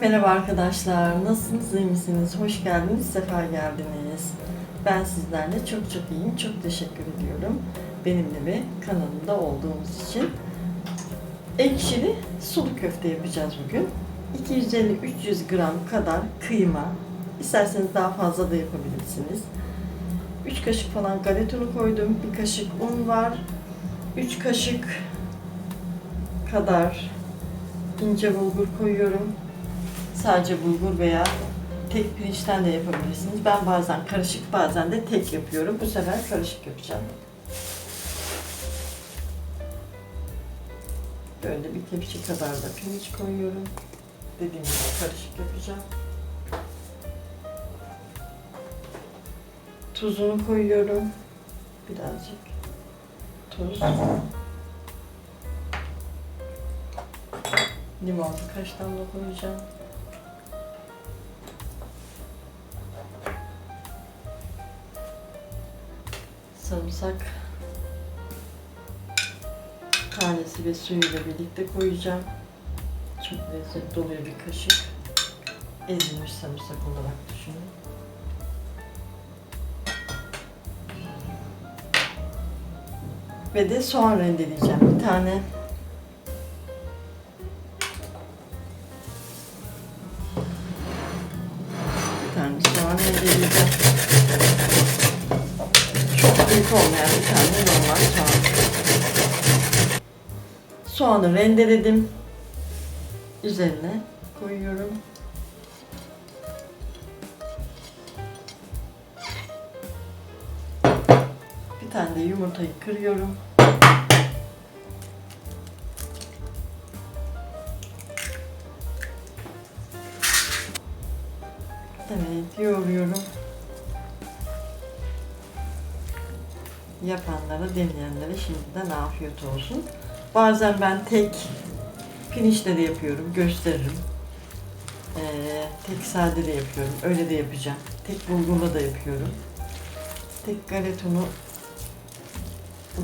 Merhaba arkadaşlar, nasılsınız, iyi misiniz? Hoş geldiniz, sefa geldiniz. Ben sizlerle çok çok iyiyim, çok teşekkür ediyorum. Benimle ve kanalımda olduğunuz için. Ekşili sulu köfte yapacağız bugün. 250-300 gram kadar kıyma, isterseniz daha fazla da yapabilirsiniz. 3 kaşık falan galeta unu koydum, bir kaşık un var, 3 kaşık kadar ince bulgur koyuyorum. Sadece bulgur veya tek pirinçten de yapabilirsiniz. Ben bazen karışık bazen de tek yapıyorum. Bu sefer karışık yapacağım. Böyle bir tepsi kadar da pirinç koyuyorum. Dediğim gibi karışık yapacağım. Tuzunu koyuyorum. Birazcık tuz. Limon kaç damla koyacağım. Sarımsak tanesi ve suyuyla birlikte koyacağım. Çok lezzetli oluyor bir kaşık. Ezilmiş sarımsak olarak düşünün. Ve de soğan rendeleyeceğim. Bir tane Soğanı rendeledim. Üzerine koyuyorum. Bir tane de yumurtayı kırıyorum. Evet, yoğuruyorum. Yapanlara, deneyenlere şimdiden afiyet olsun. Bazen ben tek pirinçle de yapıyorum, gösteririm. Ee, tek sade de yapıyorum, öyle de yapacağım. Tek bulgurla da yapıyorum. Tek galet unu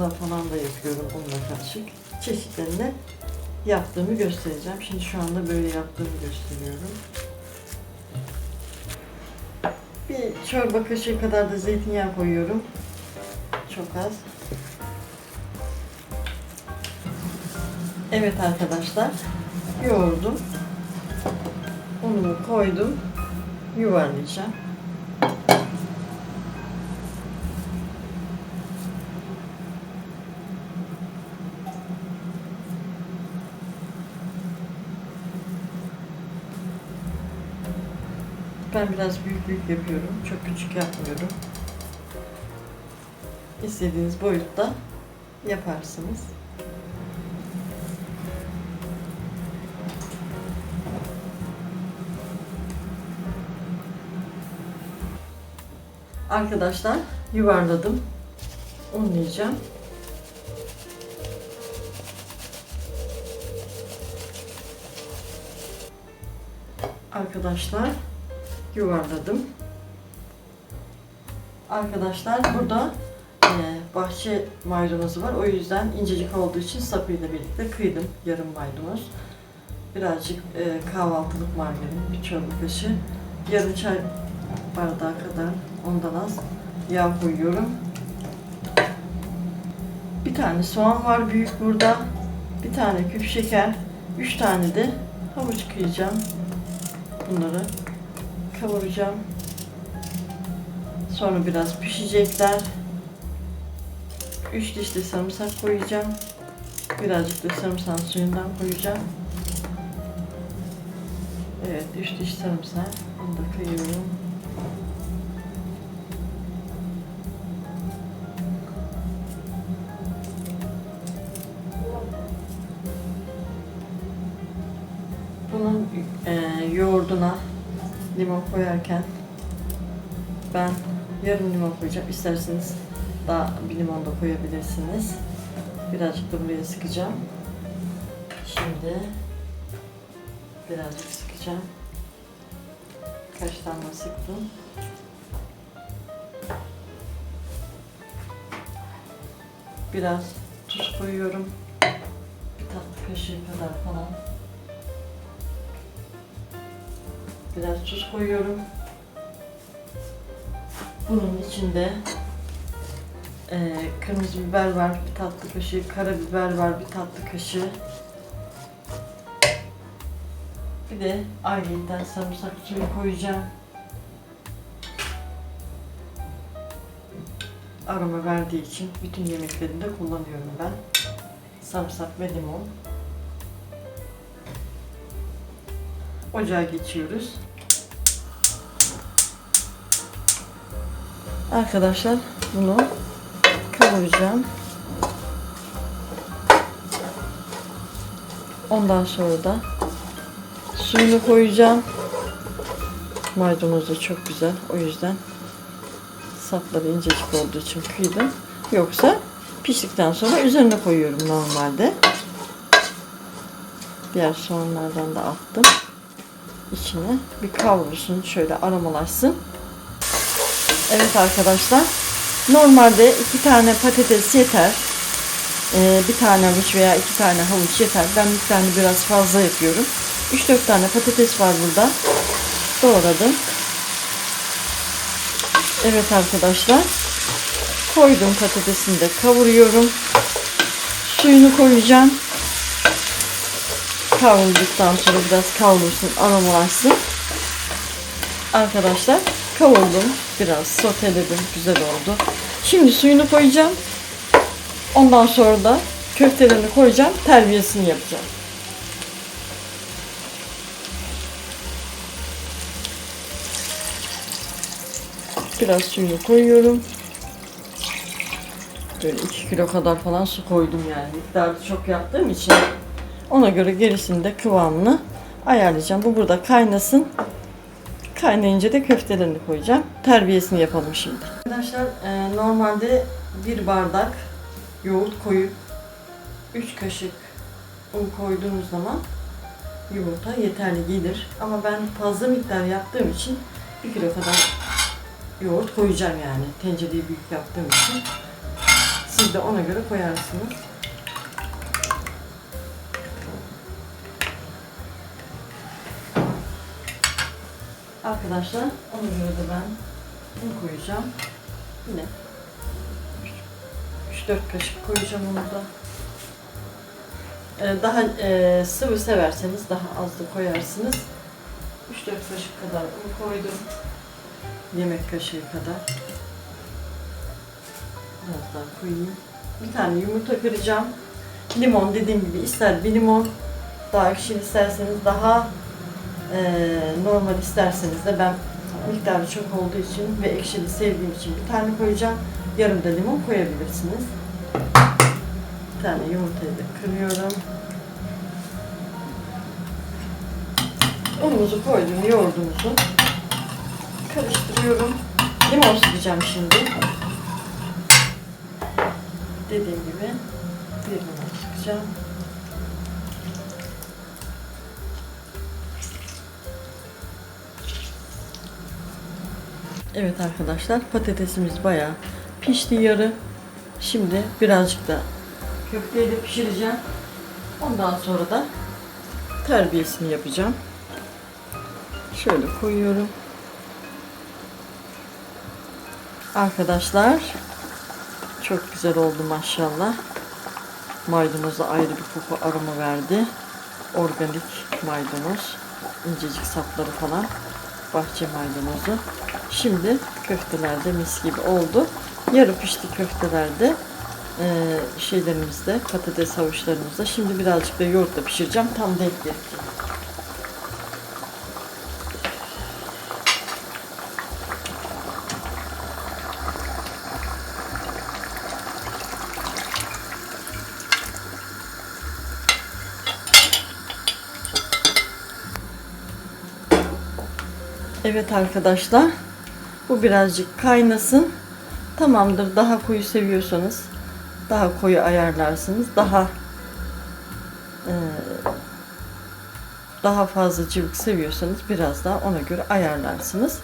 da falan da yapıyorum unla karışık. Çeşitlerini yaptığımı göstereceğim. Şimdi şu anda böyle yaptığımı gösteriyorum. Bir çorba kaşığı kadar da zeytinyağı koyuyorum. Çok az. Evet arkadaşlar. Yoğurdum. Unumu koydum. Yuvarlayacağım. Ben biraz büyük büyük yapıyorum. Çok küçük yapmıyorum. İstediğiniz boyutta yaparsınız. Arkadaşlar yuvarladım. Unlayacağım. Arkadaşlar yuvarladım. Arkadaşlar burada e, bahçe maydanozu var. O yüzden incecik olduğu için sapıyla birlikte kıydım yarım maydanoz. Birazcık e, kahvaltılık margarin, bir çorba kaşığı, yarım çay bardağı kadar ondan az yağ koyuyorum. Bir tane soğan var büyük burada. Bir tane küp şeker, üç tane de havuç kıyacağım. Bunları kavuracağım. Sonra biraz pişecekler. 3 diş de sarımsak koyacağım. Birazcık da sarımsak suyundan koyacağım. Evet 3 diş sarımsak. Bunu da kıyıyorum. Bunun e, yoğurduna limon koyarken ben yarım limon koyacağım. İsterseniz daha bir limon da koyabilirsiniz. Birazcık da buraya sıkacağım. Şimdi birazcık sıkacağım. Kaç tane sıktım. Biraz tuz koyuyorum. Bir tatlı kaşığı kadar falan. Biraz tuz koyuyorum. Bunun içinde eee, kırmızı biber var bir tatlı kaşığı, karabiber var bir tatlı kaşığı. Bir de ayrıca sarımsak suyu koyacağım. Aroma verdiği için bütün yemeklerimde kullanıyorum ben. Sarımsak ve limon. Ocağa geçiyoruz. Arkadaşlar bunu kavuracağım. Ondan sonra da suyunu koyacağım. Maydanoz da çok güzel. O yüzden sapları incecik olduğu için kıydım. Yoksa piştikten sonra üzerine koyuyorum normalde. Diğer soğanlardan da attım. İçine bir kavrulsun şöyle aromalaşsın. Evet arkadaşlar. Normalde iki tane patates yeter. Ee, bir tane havuç veya iki tane havuç yeter. Ben miktarını biraz fazla yapıyorum. 3-4 tane patates var burada. Doğradım. Evet arkadaşlar. Koydum patatesini de kavuruyorum. Suyunu koyacağım. Kavrulduktan sonra biraz kavrulsun, aromalaşsın. Arkadaşlar kavurdum. Biraz soteledim. Güzel oldu. Şimdi suyunu koyacağım. Ondan sonra da köftelerini koyacağım. Terbiyesini yapacağım. Biraz suyunu koyuyorum. Böyle 2 kilo kadar falan su koydum yani. Miktarı çok yaptığım için. Ona göre gerisini de kıvamını ayarlayacağım. Bu burada kaynasın. Kaynayınca da köftelerini koyacağım. Terbiyesini yapalım şimdi. Arkadaşlar e, normalde bir bardak yoğurt koyup 3 kaşık un koyduğumuz zaman yumurta yeterli gelir. Ama ben fazla miktar yaptığım için 1 kilo kadar yoğurt koyacağım yani. Tencereyi büyük yaptığım için. Siz de ona göre koyarsınız. Arkadaşlar ona göre de ben un koyacağım. Yine 3-4 kaşık koyacağım onu da. Ee, Daha e, sıvı severseniz daha az da koyarsınız. 3-4 kaşık kadar un koydum. Yemek kaşığı kadar. Biraz daha koyayım. Bir tane yumurta kıracağım. Limon dediğim gibi ister bir limon daha ekşili isterseniz daha e, normal isterseniz de ben miktarı çok olduğu için ve ekşili sevdiğim için bir tane koyacağım. Yarım da limon koyabilirsiniz. Bir tane yumurtayı da kırıyorum. Unumuzu koydum, yoğurdumuzu. Karıştırıyorum. Limon sıkacağım şimdi. Dediğim gibi bir limon sıkacağım. Evet arkadaşlar patatesimiz bayağı pişti yarı. Şimdi birazcık da köfteyi de pişireceğim. Ondan sonra da terbiyesini yapacağım. Şöyle koyuyorum. Arkadaşlar çok güzel oldu maşallah. Maydanoza ayrı bir koku aroma verdi. Organik maydanoz. incecik sapları falan. Bahçe maydanozu. Şimdi köfteler de mis gibi oldu. Yarı pişti köftelerde e, şeylerimizde patates havuçlarımızda. Şimdi birazcık da yoğurtla pişireceğim. Tam denk gelecek. Evet arkadaşlar. Bu birazcık kaynasın. Tamamdır. Daha koyu seviyorsanız daha koyu ayarlarsınız. Daha e, daha fazla cıvık seviyorsanız biraz daha ona göre ayarlarsınız.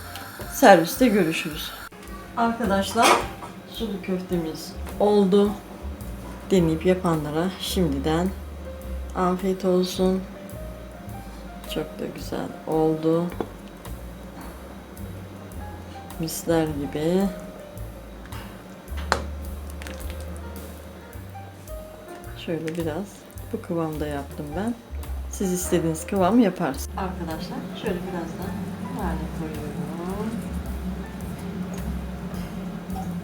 Serviste görüşürüz. Arkadaşlar sulu köftemiz oldu. Deneyip yapanlara şimdiden afiyet olsun. Çok da güzel oldu. Misler gibi. Şöyle biraz bu kıvamda yaptım ben. Siz istediğiniz kıvam yaparsınız. Arkadaşlar şöyle biraz da nane koyuyorum.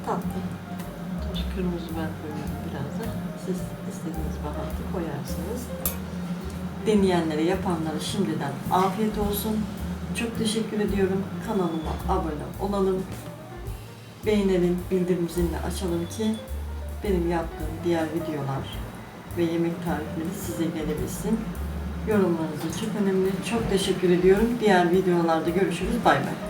Tatlı. Toz kırmızı biber koyuyorum biraz da. Siz istediğiniz baharatı koyarsınız. Deneyenlere, yapanlara şimdiden afiyet olsun. Çok teşekkür ediyorum. Kanalıma abone olalım. Beğenelim, bildirim zilini açalım ki benim yaptığım diğer videolar ve yemek tarifleri size gelebilsin. Yorumlarınız çok önemli. Çok teşekkür ediyorum. Diğer videolarda görüşürüz. Bay bay.